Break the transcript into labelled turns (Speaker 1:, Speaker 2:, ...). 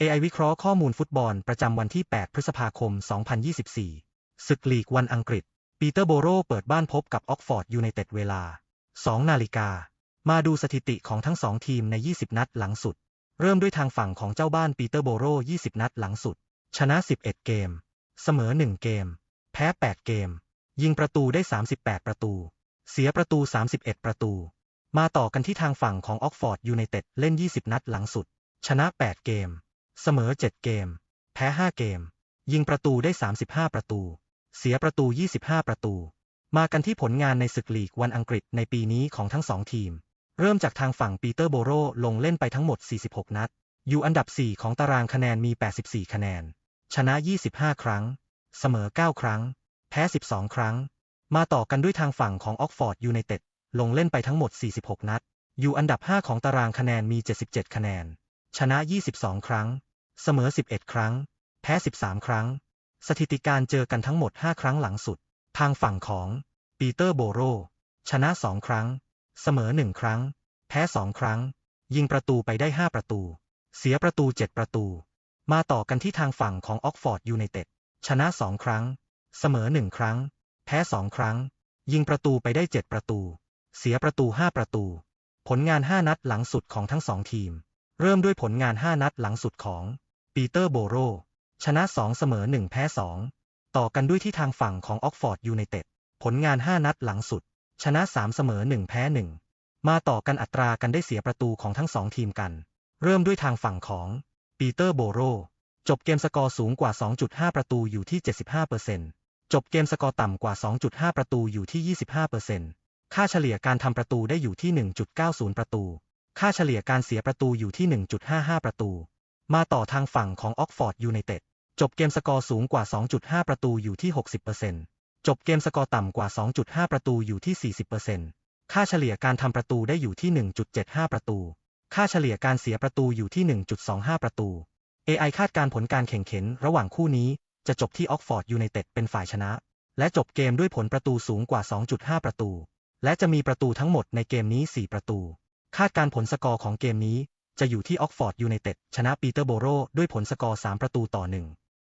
Speaker 1: AI วิเคราะห์ข้อมูลฟุตบอลประจำวันที่ 8 พฤษภาคม 2024 ศึกลีกวันอังกฤษ ปีเตอร์โบโรเปิดบ้านพบกับออกฟอร์ดยูไนเต็ดเวลา 2 นาฬิกา มาดูสถิติของทั้งสองทีมใน 20 นัดหลังสุด เริ่มด้วยทางฝั่งของเจ้าบ้านปีเตอร์โบโร 20 นัดหลังสุด ชนะ 11 เกม เสมอ 1 เกม แพ้ 8 เกม ยิงประตูได้ 38 ประตู เสียประตู 31 ประตู มาต่อกันที่ทางฝั่งของออกฟอร์ดยูไนเต็ดเล่น 20 นัดหลังสุด ชนะ 8 เกม เสมอ 7 เกม แพ้ 5 เกม ยิงประตูได้ 35 ประตู เสียประตู 25 ประตู มากันที่ผลงานในศึกลีกวันอังกฤษในปีนี้ของทั้งสองทีม เริ่มจากทางฝั่งปีเตอร์โบโรลงเล่นไปทั้งหมด 46 นัด อยู่อันดับ 4 ของตารางคะแนนมี 84 คะแนน ชนะ 25 ครั้ง เสมอ 9 ครั้ง แพ้ 12 ครั้ง มาต่อกันด้วยทางฝั่งของออกฟอร์ดยูไนเต็ดลงเล่นไปทั้งหมด 46 นัด อยู่อันดับ 5 ของตารางคะแนนมี 77 คะแนน ชนะ 22 ครั้ง เสมอ 11 ครั้ง แพ้ 13 ครั้ง สถิติการเจอกันทั้งหมด 5 ครั้งหลังสุด ทางฝั่งของปีเตอร์โบโร ชนะ 2 ครั้ง เสมอ 1 ครั้ง แพ้ 2 ครั้ง ยิงประตูไปได้ 5 ประตู เสียประตู 7 ประตู มาต่อกันที่ทางฝั่งของออกฟอร์ดยูไนเต็ด ชนะ 2 ครั้ง เสมอ 1 ครั้ง แพ้ 2 ครั้ง ยิงประตูไปได้ 7 ประตู เสียประตู 5 ประตู ผลงาน 5 นัดหลังสุดของทั้งสองทีม เริ่มด้วยผลงาน 5 นัดหลังสุดของ ปีเตอร์โบโร ชนะ 2 เสมอ 1 แพ้ 2 ต่อกันด้วยที่ทางฝั่งของออกฟอร์ดยูไนเต็ด ผลงาน 5 นัดหลังสุด ชนะ 3 เสมอ 1 แพ้ 1 มาต่อกันอัตรากันได้เสียประตูของทั้งสองทีมกัน เริ่มด้วยทางฝั่งของปีเตอร์โบโร จบเกมสกอร์สูงกว่า 2.5 ประตูอยู่ที่ 75%จบเกมสกอร์ต่ำกว่า 2.5 ประตูอยู่ที่ 25%ค่าเฉลี่ยการทำประตูได้อยู่ที่ 1.90 ประตู ค่าเฉลี่ยการเสียประตูอยู่ที่ 1.55 ประตู มาต่อทางฝั่งของออกฟอร์ดยูไนเต็ดจบเกมสกอร์สูงกว่า 2.5 ประตูอยู่ที่ 60%จบเกมสกอร์ต่ำกว่า 2.5 ประตูอยู่ที่ 40%ค่าเฉลี่ยการทำประตูได้อยู่ที่ 1.75 ประตู ค่าเฉลี่ยการเสียประตูอยู่ที่ 1.25 ประตู AI คาดการผลการแข่งขันระหว่างคู่นี้จะจบที่ออกฟอร์ดยูไนเต็ดเป็นฝ่ายชนะ และจบเกมด้วยผลประตูสูงกว่า 2.5 ประตู และจะมีประตูทั้งหมดในเกมนี้ 4 ประตู คาดการผลสกอร์ของเกมนี้ จะอยู่ที่ออกฟอร์ดยูไนเต็ดชนะปีเตอร์โบโรด้วยผลสกอร์ 3 ประตูต่อ 1